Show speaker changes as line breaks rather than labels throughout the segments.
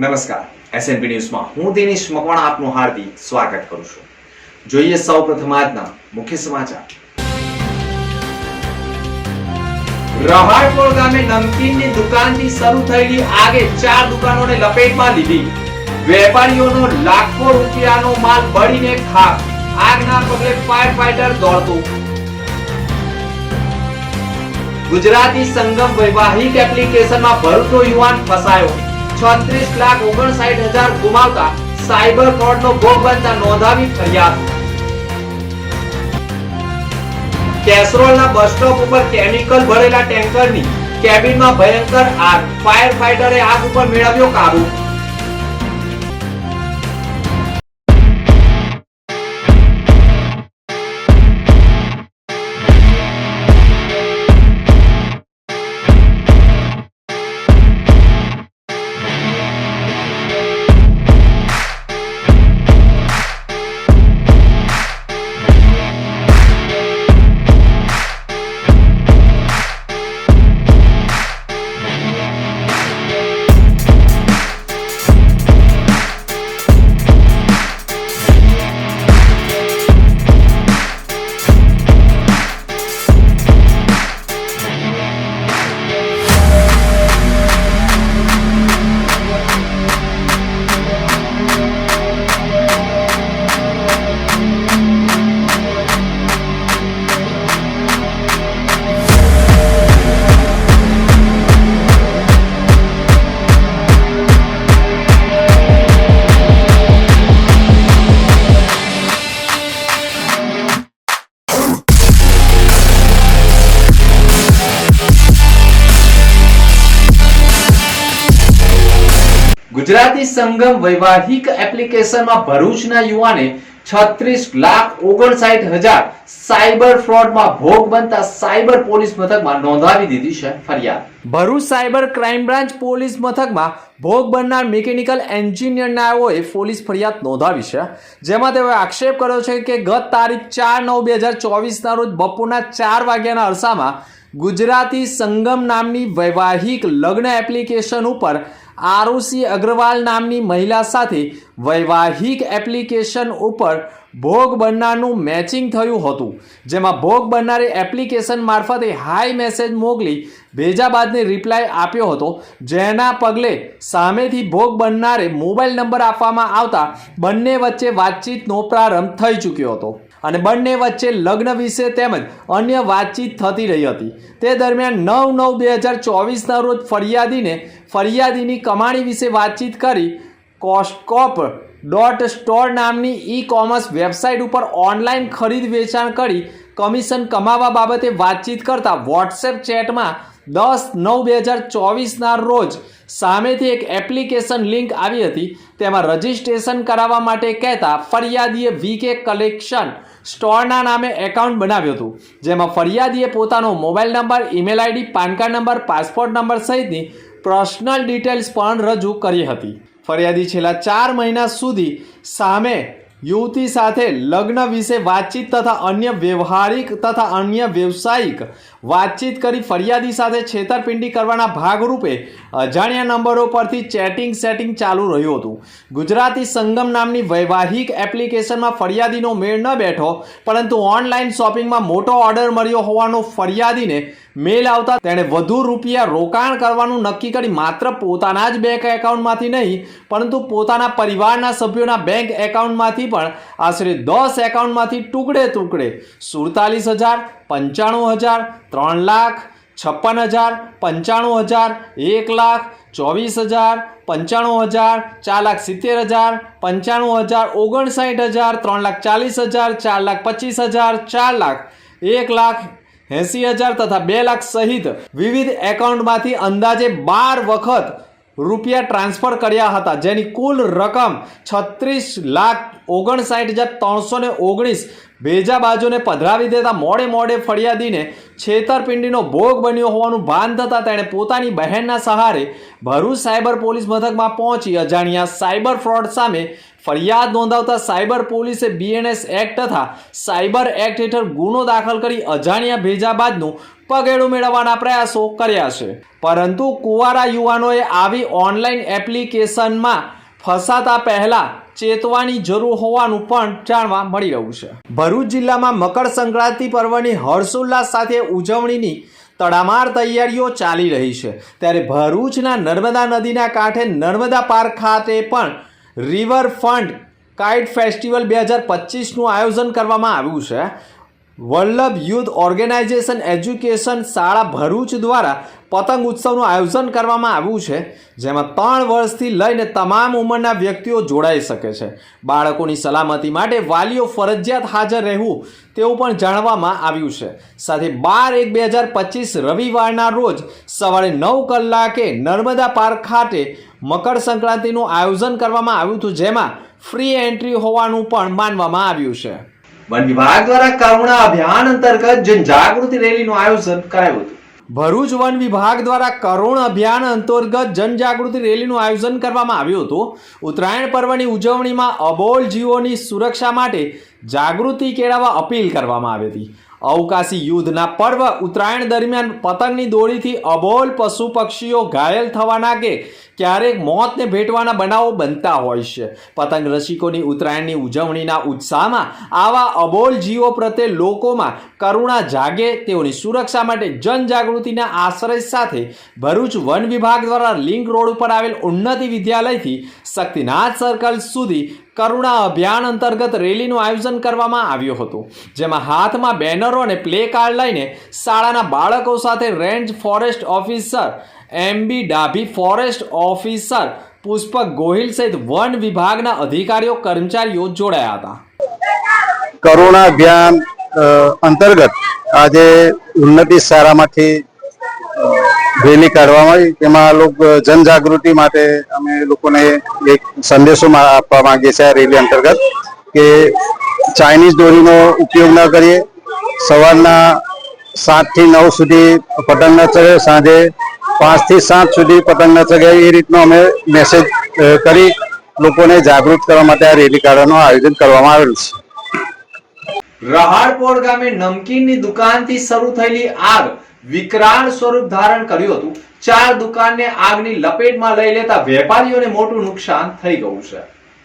નમસ્કાર. એસએનપી ન્યૂઝમાં હું દિનેશ મકવાણા આપનું હાર્દિક સ્વાગત કરું છું. જોઈએ સૌ પ્રથમ આજના મુખ્ય સમાચાર. રહાડપોળ ગામે નમકીનની દુકાનથી શરૂ થયેલી આગે ચાર દુકાનોને લપેટમાં લીધી. વેપારીઓનો લાખો રૂપિયાનો માલ બળીને ખાક. આગના પગલે ફાયર ફાઈટર દોડતું. ગુજરાતી સંગમ વૈવાહિક એપ્લિકેશનમાં ભરતો યુવાન ફસાયો. છત્રીસ લાખ ઓગણસાઠ હજાર ગુમાવતા સાયબર ફ્રોડનો ભોગ બનતા નોંધાવી ફરિયાદ. કેસરોલના બસ સ્ટોપ ઉપર કેમિકલ ભરેલા ટેન્કરની કેબિનમાં ભયંકર આગ. ફાયર ફાઈટરે આગ ઉપર મેળવ્યો કાબુ. સંગમ વૈવાહિક એપ્લિકેશનમાં ભરૂચના યુવાને છત્રીસ લાખ ઓગણસાઠ હજાર સાયબર ફ્રોડમાં ભોગ બનતા સાયબર પોલીસ મથકમાં નોંધાવી દીધી છે ફરિયાદ. Bharuch cyber crime branch police મથકમાં ભોગ બનનાર મિકેનિકલ એન્જિનિયરનાઓએ પોલીસ ફરિયાદ નોંધાવી છે, જેમાં તેઓએ આક્ષેપ કર્યો છે કે ગત તારીખ ચાર નવ બે હજાર ચોવીસના રોજ બપોરના ચાર વાગ્યાના અરસામાં ગુજરાતી સંગમ નામની વૈવાહિક લગ્ન એપ્લિકેશન ઉપર આરુષિ અગ્રવાલ નામની મહિલા સાથે વૈવાહિક એપ્લિકેશન ઉપર ભોગ બનનારનું મેચિંગ થયું હતું. જેમાં ભોગ બનનારે એપ્લિકેશન મારફતે હાઈ મેસેજ મોકલી ભેજા બાદને રિપ્લાય આપ્યો હતો. જેના પગલે સામેથી ભોગ બનનારે મોબાઈલ નંબર આપવામાં આવતા બંને વચ્ચે વાતચીતનો પ્રારંભ થઈ ચૂક્યો હતો. અને બંને વચ્ચે લગ્ન વિશે તેમજ અન્ય વાતચીત થતી રહી હતી. તે દરમિયાન નવ નવ બે હજાર ચોવીસના રોજ ફરિયાદીને ફરિયાદીની કમાણી વિશે વાતચીત કરી કોસ્ટકોપ ડોટ સ્ટોર નામની ઈ કોમર્સ વેબસાઇટ ઉપર ઓનલાઈન ખરીદ વેચાણ કરી કમિશન કમાવા બાબતે વાતચીત કરતા વોટ્સએપ ચેટમાં દસ નવ બે હજાર ચોવીસના રોજ સામેથી એક એપ્લિકેશન લિંક આવી હતી. તેમાં રજિસ્ટ્રેશન કરાવવા માટે કહેતા ફરિયાદીએ વીકે કલેક્શન સ્ટોરના નામે એકાઉન્ટ બનાવ્યું હતું. જેમાં ફરિયાદીએ પોતાનો mobile number, email ID PAN card number, passport number સહિતની પર્સનલ ડિટેલ્સ પણ રજૂ કરી હતી. ફરિયાદી છેલ્લા ચાર મહિના સુધી સામે યુવતી સાથે લગ્ન વિશે વાતચીત તથા અન્ય વ્યવહારિક તથા અન્ય વ્યવસાયિક વાતચીત કરી ફરિયાદી સાથે છેતરપિંડી કરવાના ભાગરૂપે અજાણ્યા નંબરો પરથી ચેટિંગ સેટિંગ ચાલુ રહ્યું હતું. ગુજરાતી સંગમ નામની વૈવાહિક એપ્લિકેશનમાં ફરિયાદીનો મેળ ન બેઠો, પરંતુ ઓનલાઈન શોપિંગમાં મોટો ઓર્ડર મળ્યો હોવાનો ફરિયાદીને મેલ આવતા તેણે વધુ રૂપિયા રોકાણ કરવાનું નક્કી કરી માત્ર પોતાના જ બેંક એકાઉન્ટમાંથી નહીં, પરંતુ પોતાના પરિવારના સભ્યોના બેંક એકાઉન્ટમાંથી પણ આશરે દસ એકાઉન્ટમાંથી ટુકડે ટુકડે સુડતાલીસ હજાર, પંચાણું હજાર, ત્રણ લાખ, છપ્પન હજાર, પંચાણું હજાર, એક લાખ, ચોવીસ હજાર, પંચાણું હજાર, ચાર લાખ સિત્તેર હજાર, પંચાણું હજાર, ઓગણસાઠ હજાર, ત્રણ લાખ ચાલીસ હજાર, ચાર લાખ પચીસ હજાર, ચાર લાખ, એક લાખ એંસી હજાર તથા બે લાખ સહિત વિવિધ એકાઉન્ટમાંથી અંદાજે બાર વખત રૂપિયા ટ્રાન્સફર કર્યા હતા. જેની કુલ રકમ છત્રીસ લાખ ઓગણસાઠ હજાર ત્રણસો ને ઓગણીસ ભેજા બાજુને પધરાવી દેતા મોડે મોડે ફરિયાદીને છેતરપિંડીનો ભોગ બન્યો હોવાનું ભાન થતાં તેણે પોતાની બહેનના સહારે ભરૂચ સાયબર પોલીસ મથકમાં પહોંચી અજાણ્યા સાયબર ફ્રોડ સામે ફરિયાદ નોંધાવતા સાયબર પોલીસે બીએનએસ એક્ટ તથા સાયબર એક્ટ હેઠળ ગુનો દાખલ કરી અજાણ્યા ભેજા બાદનું પગેડું મેળવવાના પ્રયાસો કર્યા છે. પરંતુ કુવારા યુવાનોએ આવી ઓનલાઈન એપ્લિકેશનમાં ફસાતા પહેલા ચેતવાની જરૂર હોવાનું પણ જાણવા મળી રહ્યું છે. ભરૂચ જિલ્લામાં મકર સંક્રાંતિ પર્વની હર્ષોલ્લાસ સાથે ઉજવણીની તડામાર તૈયારીઓ ચાલી રહી છે. ત્યારે ભરૂચના નર્મદા નદીના કાંઠે નર્મદા પાર્ક ખાતે પણ રિવરફ્રન્ટ કાઇટ ફેસ્ટિવલ બે હજાર પચીસનું આયોજન કરવામાં આવ્યું છે. વલ્લભ યુથ ઓર્ગેનાઇઝેશન એજ્યુકેશન શાળા ભરૂચ દ્વારા પતંગ ઉત્સવનું આયોજન કરવામાં આવ્યું છે, જેમાં ત્રણ વર્ષથી લઈને તમામ ઉંમરના વ્યક્તિઓ જોડાઈ શકે છે. બાળકોની સલામતી માટે વાલીઓ ફરજિયાત હાજર રહેવું તેવું પણ જાણવામાં આવ્યું છે. સાથે બાર એક બે હજાર પચીસ રવિવારના રોજ સવારે નવ કલાકે નર્મદા પાર્ક ખાતે મકર સંક્રાંતિનું આયોજન કરવામાં આવ્યું હતું, જેમાં ફ્રી એન્ટ્રી હોવાનું પણ માનવામાં આવ્યું છે. વન વિભાગ દ્વારા કરુણા અભિયાન અંતર્ગત જનજાગૃતિ રેલીનું આયોજન કરાયું હતું. ભરૂચ વન વિભાગ દ્વારા કરુણ અભિયાન અંતર્ગત જનજાગૃતિ રેલીનું આયોજન કરવામાં આવ્યું હતું. ઉત્તરાયણ પર્વની ઉજવણીમાં અબોલ જીવોની સુરક્ષા માટે જાગૃતિ કેળવવા અપીલ કરવામાં આવી હતી. અવકાશી યુદ્ધના પર્વ ઉત્તરાયણ દરમિયાન પતંગની દોરીથી અબોલ પશુ પક્ષીઓ ઘાયલ થવાના કે ક્યારેક મોતને ભેટવાના બનાવો બનતા હોય છે. પતંગ રસિકોની ઉત્તરાયણની ઉજવણીના ઉત્સાહમાં આવા અબોલ જીવો પ્રત્યે લોકોમાં કરુણા જાગે. તેઓની સુરક્ષા માટે જનજાગૃતિના આશ્રય સાથે ભરૂચ વન વિભાગ દ્વારા લિંક રોડ ઉપર આવેલ ઉન્નતિ વિદ્યાલયથી શક્તિનાથ સર્કલ સુધી કરુણા અભિયાન અંતર્ગત રેલીનું આયોજન કરવામાં આવ્યું હતું, જેમાં હાથમાં બેનરો અને પ્લે કાર્ડ લઈને શાળાના બાળકો સાથે range forest officer MB Dabhi forest officer Pushpak Gohil સહિત વન વિભાગના અધિકારીઓ, કર્મચારીઓ જોડાયા હતા.
કરુણા અભિયાન અંતર્ગત આજે ઉન્નતિ શાળામાંથી રેલી કાઢવામાં આવી. તેમાં લોકો જનજાગૃતિ માટે અમે લોકોને એક સંદેશો આપવા માંગીએ છીએ આ રેલી અંતર્ગત કે ચાઇનીઝ દોરીનો ઉપયોગ ન કરીએ. સવારના સાતથી નવ સુધી પતંગ ન ચગે સાંજે પાંચથી સાત સુધી પતંગ ન ચગે એ રીતનો અમે મેસેજ કરી લોકોને જાગૃત કરવા માટે આ રેલી કાઢવાનું આયોજન કરવામાં આવેલ છે.
રહાડપોર ગામે નમકીનની દુકાનથી શરૂ થયેલી આગ વિકરાળ સ્વરૂપ ધારણ કર્યું હતું. ચાર દુકાનને આગની લપેટમાં લઈ લેતા વેપારીઓને મોટું નુકસાન થઈ ગયું છે.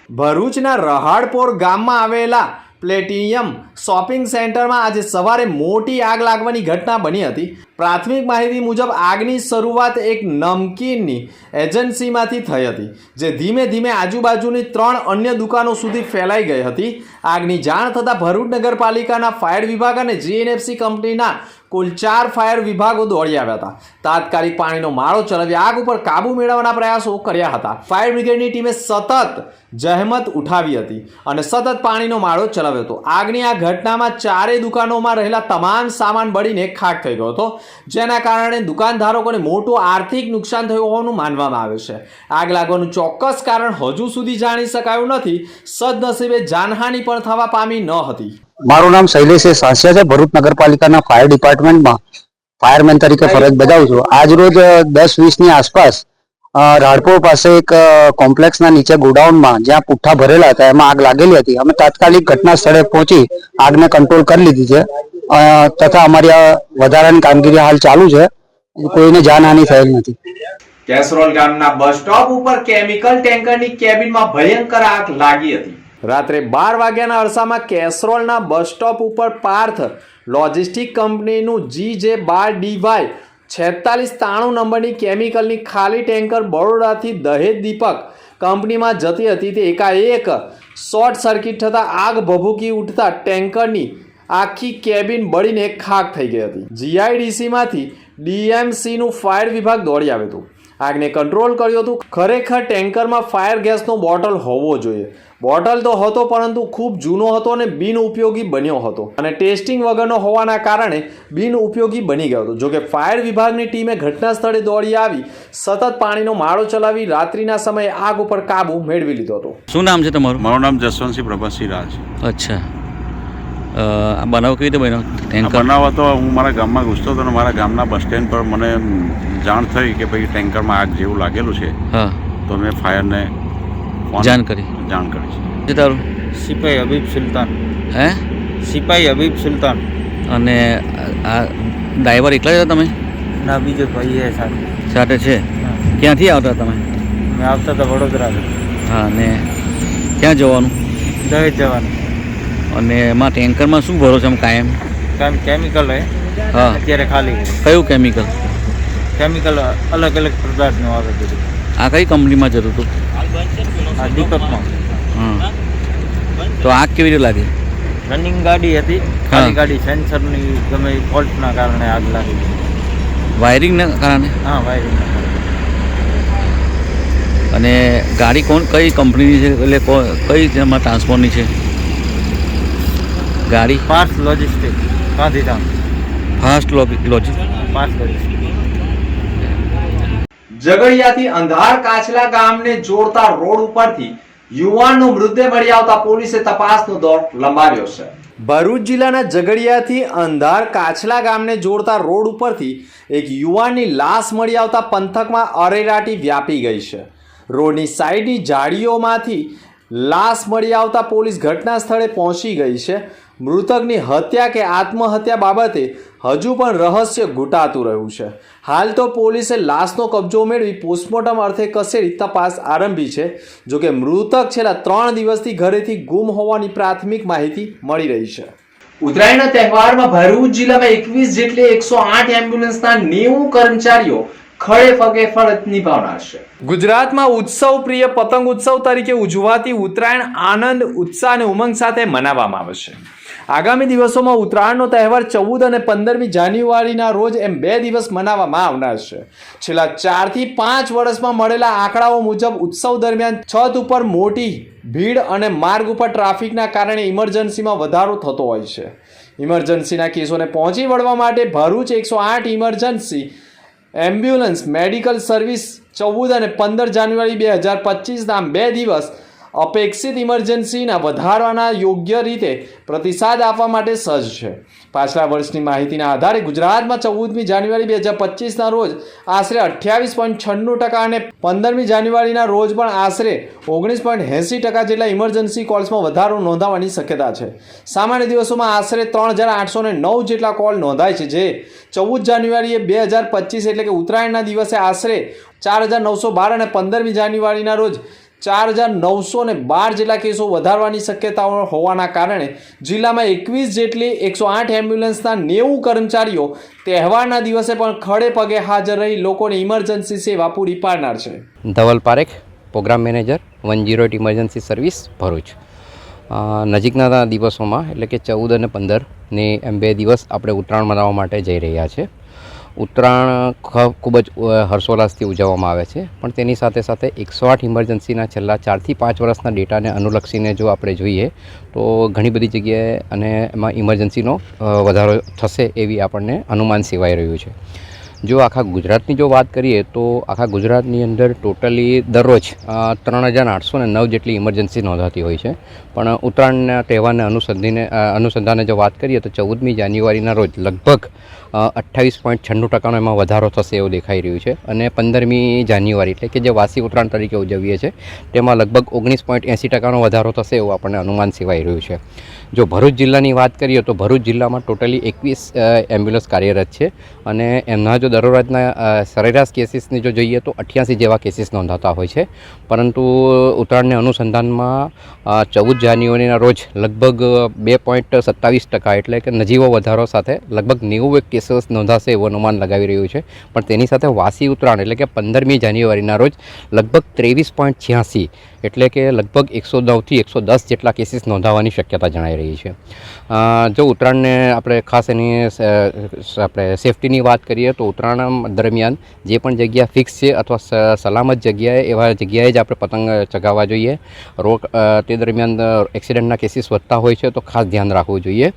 ભરૂચના રહાડપોર ગામમાં આવેલા પ્લેટિનિયમ શોપિંગ સેન્ટરમાં આજે સવારે મોટી આગ લાગવાની ઘટના બની હતી. પ્રાથમિક માહિતી મુજબ આગની શરૂઆત એક નમકીનની એજન્સીમાંથી થઈ હતી, જે ધીમે ધીમે આજુબાજુની ત્રણ અન્ય દુકાનો સુધી ફેલાઈ ગઈ હતી. આગની જાણ થતાં ભરૂચ નગરપાલિકાના ફાયર વિભાગ અને જીએનએફસી કંપનીના કુલ ચાર ફાયર વિભાગો દોડી આવ્યા હતા. તાત્કાલિક પાણીનો માળો ચલાવી આગ ઉપર કાબુ મેળવવાના પ્રયાસો કર્યા હતા. ફાયર બ્રિગેડની ટીમે સતત જહેમત ઉઠાવી હતી અને સતત પાણીનો માળો ચલાવ્યો હતો. આગની આ ઘટનામાં ચારેય દુકાનોમાં રહેલા તમામ સામાન બળીને ખાક થઈ ગયો હતો, જેના કારણે દુકાનધારકોને મોટું આર્થિક નુકસાન થયું હોવાનું માનવામાં આવે છે. આગ લાગવાનું ચોક્કસ કારણ હજુ સુધી જાણી શકાયું નથી. સદનસીબે જાનહાનિ પણ થવા પામી ન હતી.
મારું નામ શૈલેષ સાસિયા છે. ભરૂચ નગરપાલિકાના ફાયર ડિપાર્ટમેન્ટમાં ફાયરમેન તરીકે ફરજ બજાવું છું. આજ રોજ દસ વીસની આસપાસ રાડપોર પાસે એક કોમ્પ્લેક્સના નીચે ગોડાઉનમાં જ્યાં પુઠ્ઠા ભરેલા હતા, એમાં આગ લાગેલી હતી. અમે તાત્કાલિક ઘટના સ્થળે પહોંચી આગને કંટ્રોલ કરી લીધી છે. તથા અમારી આ વધારાની કામગીરી હાલ ચાલુ છે. કોઈને જાનહાનિ થયેલ નથી.
કેસરોલ ગામના બસ સ્ટોપ ઉપર કેમિકલ ટેન્કરની કેબિનમાં ભયંકર આગ લાગી હતી. રાત્રે બાર વાગ્યાના અરસામાં કેસરોલના બસ સ્ટોપ ઉપર પાર્થ લોજિસ્ટિક કંપનીનું જી જે બાર ડીવાય છેતાલીસ ત્રાણું નંબરની કેમિકલની ખાલી ટેન્કર બરોડાથી દહેજ દીપક કંપનીમાં જતી હતી તે એકાએક શોર્ટ સર્કિટ થતાં આગ ભભૂકી ઉઠતા ટેન્કરની આખી કેબિન બળીને ખાક થઈ ગઈ હતી. જીઆઈડીસીમાંથી ડીએમસીનું ફાયર વિભાગ દોડી આવ્યું હતું. આગને કંટ્રોલ કર્યું હતું. ખરેખર ટેન્કરમાં ફાયર ગેસનો બોટલ હોવો જોઈએ. બોટલ તો હતો પરંતુ ખૂબ જૂનો હતો અને બિન ઉપયોગી બન્યો હતો. અને ટેસ્ટિંગ વગરનો હોવાના કારણે બિન ઉપયોગી બની ગયો હતો. જોકે ફાયર વિભાગની ટીમે ઘટના સ્થળે દોડી આવી સતત પાણીનો માળો ચલાવી રાત્રિના સમયે આગ ઉપર કાબુ મેળવી લીધો હતો.
શું નામ છે તમારું?
મારું નામ જસવંતસિંહ પ્રભાસિંહ રાજ.
અચ્છા. આ બનાવ કેવી રીતે બન્યો? ટેન્કર
બનાવ હતો હું મારા ગામમાં ઘૂસતો હતો અને મારા ગામના બસ સ્ટેન્ડ પર મને જાણ થઈ કે ભાઈ ટેન્કરમાં આગ જેવું લાગેલું છે.
હા.
તો મેં ફાયરને ફોન
જાણ કરી.
જાણ કરી
છે. તારું?
સિપાઈ હબીબ સુલતાન.
હે?
સિપાઈ હબીબ સુલતાન.
અને આ ડ્રાઈવર એકલા જ હતા તમે?
ના બીજો ભાઈ એ સાથે.
સાથે છે? ક્યાંથી આવતા તમે?
મેં આવતા હતા વડોદરા.
હા ને ક્યાં જવાનું?
દહેજ જવાનું.
અને એમાં ટેન્કરમાં શું ભરો છો એમ કાયમ?
કેમ કેમિકલ હે
હા.
અત્યારે ખાલી.
કયું કેમિકલ
કેમિકલ અલગ અલગ પ્રકારનું આવે બધું.
આ કઈ કંપનીમાં જતું હતું?
આ દીપકમાં.
હા. તો આગ કેવી રીતે લાગી?
રનિંગ ગાડી હતી. ખાલી ગાડી સેન્સરની ગમે ફોલ્ટના કારણે આગ લાગી.
વાયરિંગને કારણે?
હા વાયરિંગના કારણે.
અને ગાડી કોણ કઈ કંપનીની છે? એટલે કઈ તેમાં ટ્રાન્સપોર્ટની છે? ગાડી?
Fast logistic Gandhidham.
Fast logistic
fast logistic
ઝઘડિયાથી અંધાર કાછલા ગામને જોડતા રોડ ઉપરથી યુવાનનો મૃતદેહ મળી આવતા પોલીસે તપાસનો દોર લંબાવ્યો છે. ભરૂચ જિલ્લાના ઝઘડિયાથી અંધાર કાછલા ગામને જોડતા રોડ ઉપરથી એક યુવાનની લાશ મળી આવતા પંથકમાં અરેરાટી વ્યાપી ગઈ છે. રોડની સાઈડની જાળીઓમાંથી લાશ મળી આવતા પોલીસ ઘટના સ્થળે પહોંચી ગઈ છે. મૃતકની હત્યા કે આત્મહત્યા બાબતે હજુ પણ રહસ્ય ઘૂંટાતું રહ્યું છે. હાલ તો પોલીસે લાશનો કબજો મેળવી પોસ્ટમોર્ટમ અર્થે ખસેડી તપાસ આરંભી છે જોકે મૃતક છેલ્લા ત્રણ દિવસથી ઘરેથી ગુમ હોવાની પ્રાથમિક માહિતી મળી રહી છે. ઉત્તરાયણના તહેવારમાં ભરૂચ જિલ્લામાં એકવીસ જેટલી એકસો આઠ એમ્બ્યુલન્સના નેવું કર્મચારીઓ ખડે પગે ફરજ નિભાવનાર છે. ગુજરાતમાં ઉત્સવ પ્રિય પતંગ ઉત્સવ તરીકે ઉજવાતી ઉત્તરાયણ આનંદ ઉત્સાહ અને ઉમંગ સાથે મનાવવામાં આવે છે. આગામી દિવસોમાં ઉત્તરાયણનો તહેવાર ચૌદ અને પંદરમી જાન્યુઆરીના રોજ એમ બે દિવસ મનાવવામાં આવનાર છે. છેલ્લા ચારથી પાંચ વર્ષમાં મળેલા આંકડાઓ મુજબ ઉત્સવ દરમિયાન છત ઉપર મોટી ભીડ અને માર્ગ ઉપર ટ્રાફિકના કારણે ઇમરજન્સીમાં વધારો થતો હોય છે. ઇમરજન્સીના કેસોને પહોંચી વળવા માટે ભરૂચ એકસો આઠ ઇમરજન્સી એમ્બ્યુલન્સ મેડિકલ સર્વિસ ચૌદ અને પંદર જાન્યુઆરી બે હજાર પચીસના બે દિવસ અપેક્ષિત ઇમરજન્સીના વધારવાના યોગ્ય રીતે પ્રતિસાદ આપવા માટે સજ્જ છે. પાછલા વર્ષની માહિતીના આધારે ગુજરાતમાં ચૌદમી જાન્યુઆરી બે હજાર પચીસના રોજ આશરે અઠ્યાવીસ પોઈન્ટ છન્નું ટકા અને પંદરમી જાન્યુઆરીના રોજ પણ આશરે ઓગણીસ પોઈન્ટ એંસી ટકા જેટલા ઇમરજન્સી કોલ્સમાં વધારો નોંધાવાની શક્યતા છે. સામાન્ય દિવસોમાં આશરે ત્રણ હજાર આઠસો ને નવ જેટલા કોલ નોંધાય છે, જે ચૌદ જાન્યુઆરીએ બે હજાર પચીસ એટલે કે ઉત્તરાયણના દિવસે આશરે ચાર હજાર નવસો બાર અને પંદરમી જાન્યુઆરીના રોજ ચાર હજાર નવસો ને બાર જેટલા કેસો વધારવાની શક્યતાઓ હોવાના કારણે જિલ્લામાં એકવીસ જેટલી એકસો આઠ એમ્બ્યુલન્સના નેવું કર્મચારીઓ તહેવારના દિવસે પણ ખડે પગે હાજર રહી લોકોને ઇમરજન્સી સેવા પૂરી પાડનાર છે.
Dhaval Parekh, program manager, one zero eight emergency service, Bharuch. નજીકના દિવસોમાં, એટલે કે ચૌદ અને પંદરની એમ બે દિવસ આપણે ઉત્તરાયણ મનાવવા માટે જઈ રહ્યા છે. ઉત્તરાયણ ખૂબ જ હર્ષોલ્લાસથી ઉજવવામાં આવે છે. પણ તેની સાથે સાથે એકસો આઠ ઇમરજન્સીના છેલ્લા ચારથી પાંચ વર્ષના ડેટાને અનુલક્ષીને જો આપણે જોઈએ, તો ઘણી બધી જગ્યાએ અને એમાં ઇમરજન્સીનો વધારો થશે એવી આપણને અનુમાન સેવાઈ રહ્યું છે. જો આખા ગુજરાતની જો વાત કરીએ, તો આખા ગુજરાતની અંદર ટોટલી દરરોજ ત્રણ હજાર આઠસો ને નવ જેટલી ઇમરજન્સી નોંધાતી હોય છે. પણ ઉત્તરાયણના તહેવારને અનુસંધીને અનુસંધાને જો વાત કરીએ, તો ચૌદમી જાન્યુઆરીના રોજ લગભગ અઠ્ઠાવીસ પોઈન્ટ છન્નું ટકાનો એમાં વધારો થશે એવું દેખાઈ રહ્યું છે. અને પંદરમી જાન્યુઆરી એટલે કે જે વાસી ઉત્તરાયણ તરીકે ઉજવીએ છીએ, તેમાં લગભગ ઓગણીસ પોઈન્ટ એંસી ટકાનો વધારો થશે એવું આપણને અનુમાન સેવાઈ રહ્યું છે. જો ભરૂચ જિલ્લાની વાત કરીએ તો ભરૂચ જિલ્લામાં ટોટલી એકવીસ એમ્બ્યુલન્સ કાર્યરત છે. અને એમના જો દરરોજના સરેરાશ કેસીસની જો જોઈએ તો અઠ્યાસી જેવા કેસીસ નોંધાતા હોય છે. પરંતુ ઉત્તરાયણને અનુસંધાનમાં ચૌદ જાન્યુઆરીના રોજ લગભગ બે પોઈન્ટ સત્તાવીસ ટકા એટલે કે નજીવો વધારો સાથે લગભગ નેવું એક કેસીસ નોંધાશે એવું અનુમાન લગાવી રહ્યું છે. પણ તેની સાથે વાસી ઉત્તરાયણ એટલે કે પંદરમી જાન્યુઆરીના રોજ લગભગ ત્રેવીસ પોઈન્ટ છ્યાસી એટલે કે લગભગ એકસો નવથી એકસો દસ જેટલા કેસીસ નોંધાવાની શક્યતા જણાઈ રહી છે. જો ઉત્તરાયણને આપણે ખાસ એની આપણે સેફટીની વાત કરીએ તો ઉત્તરાયણ દરમિયાન જે પણ જગ્યા ફિક્સ છે અથવા સલામત જગ્યાએ એવા જગ્યાએ જ આપણે પતંગ ચગાવવા જોઈએ. રોક તે દરમિયાન એક્સિડન્ટના કેસીસ વધતા હોય છે તો ખાસ ધ્યાન રાખવું જોઈએ.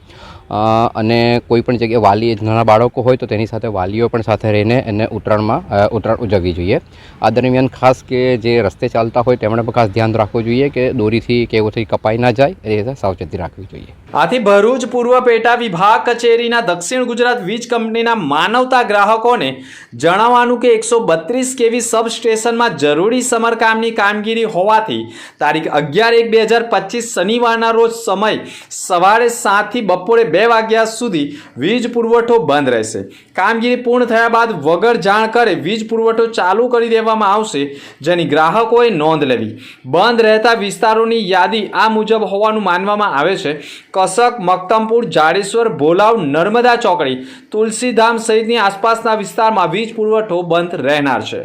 અને કોઈ પણ જગ્યાએ વાલી, નાના બાળકો હોય તો તેની સાથે વાલીઓ પણ સાથે રહીને એને ઉત્તરાયણમાં ઉત્તરાયણ ઉજવવી જોઈએ. આ દરમિયાન ખાસ કે જે રસ્તે ચાલતા હોય તેમણે પણ ખાસ ધ્યાન રાખવું જોઈએ કે દોરીથી કે એવોથી કપાઈ ના જાય, એ રીતે સાવચેતી રાખવી જોઈએ.
આથી ભરૂચ, પૂર્વ પેટા વિભાગ કચેરીના દક્ષિણ ગુજરાત વીજ કંપનીના માનવતા ગ્રાહકોને જણાવવાનું કે એકસો બત્રીસ કેવી સબસ્ટેશનમાં જરૂરી સમરકામની કામગીરી હોવાથી તારીખ અગિયાર એક બે હજાર પચીસ શનિવારના રોજ સમય સવારે સાતથી બપોરે બે બે વાગ્યા સુધી વીજ પુરવઠો બંધ રહેશે. કામગીરી પૂર્ણ થયા બાદ વગર જાણ કરે વીજ પુરવઠો ચાલુ કરી દેવામાં આવશે જેની ગ્રાહકોએ નોંધ લેવી. બંધ રહેતા વિસ્તારોની યાદી આ મુજબ હોવાનું માનવામાં આવે છે. કસક મક્તમપુર જાડેશ્વર, ભોલાવ, નર્મદા ચોકડી, તુલસીધામ સહિતની આસપાસના વિસ્તારમાં વીજ પુરવઠો બંધ રહેનાર છે.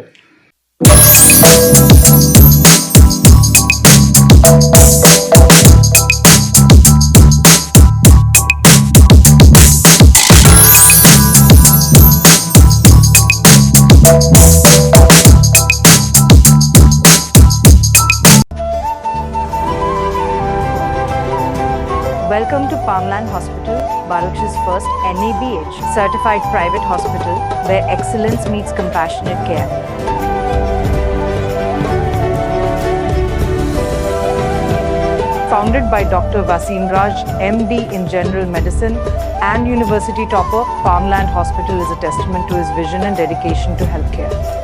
NABH certified private hospital where excellence meets compassionate care. Founded by Dr. Vasim Raj, MD in General Medicine and University topper, Palmland Hospital is a testament to his vision and dedication to healthcare.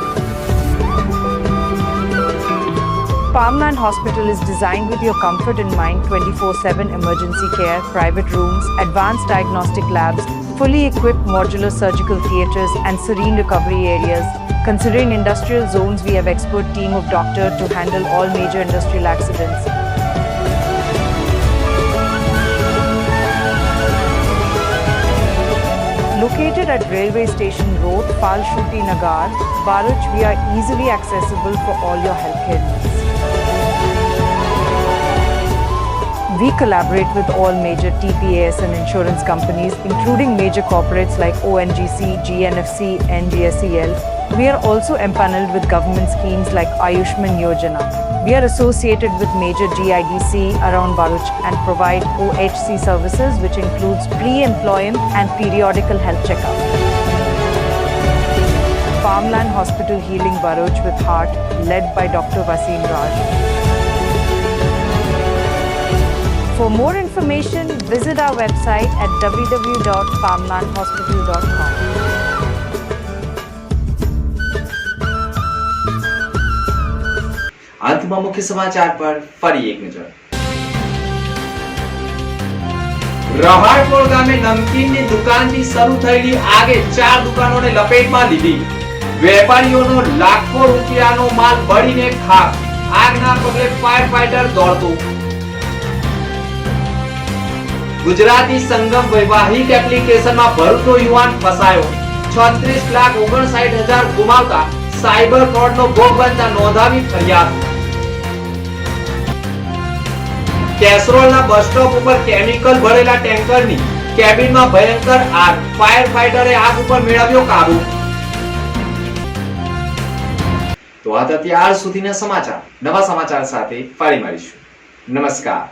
Palmland Hospital is designed with your comfort in mind 24 7 emergency care, private rooms, advanced diagnostic labs, fully equipped modular surgical theatres, and serene recovery areas. Considering industrial zones, we have expert team of doctors to handle all major industrial accidents. Located at Railway Station Road, Falshuti Nagar, Baruch, we are easily accessible for all your healthcare needs. We collaborate with all major TPAS and insurance companies, including major corporates like ONGC, GNFC, and GSEL. We are also empaneled with government schemes like Ayushman Yojana. We are associated with major GIDC around Baruch and provide OHC services, which includes pre-employment and periodical health checkup. Farmland Hospital Healing Baruch with Heart, led by Dr. Vasim Raj. For more information, visit our website at www.farmlandhospital.com.
અંતમાં મુખ્ય સમાચાર પર ફરી એક નજર. રહાડપોળ ગામે નમકીનની દુકાનની શરૂ થયેલી આગે ચાર દુકાનોને લપેટમાં લીધી. વેપારીઓનો લાખો રૂપિયાનો માલ બળીને ખાક આગના પગલે ફાયર ફાઈટર દોડતો. ગુજરાતી સંગમ વૈવાહિક એપ્લિકેશનમાં ભરૂચનો યુવાન ફસાયો. છત્રીસ લાખ ઓગણસાઠ હજાર ગુમાવતા સાયબર ફ્રોડનો ભોગ બનતા નોંધાવી ફરિયાદ. કેસરોલના બસ સ્ટોપ ઉપર કેમિકલ ભરેલા ટેન્કરની કેબિનમાં ભયંકર આગ ફાયર ફાઈટરે આગ ઉપર મેળવ્યો કાબુ. તો આ હતા ત્યાર સુધીના સમાચાર. નવા સમાચાર સાથે ફરી મળીશું. નમસ્કાર.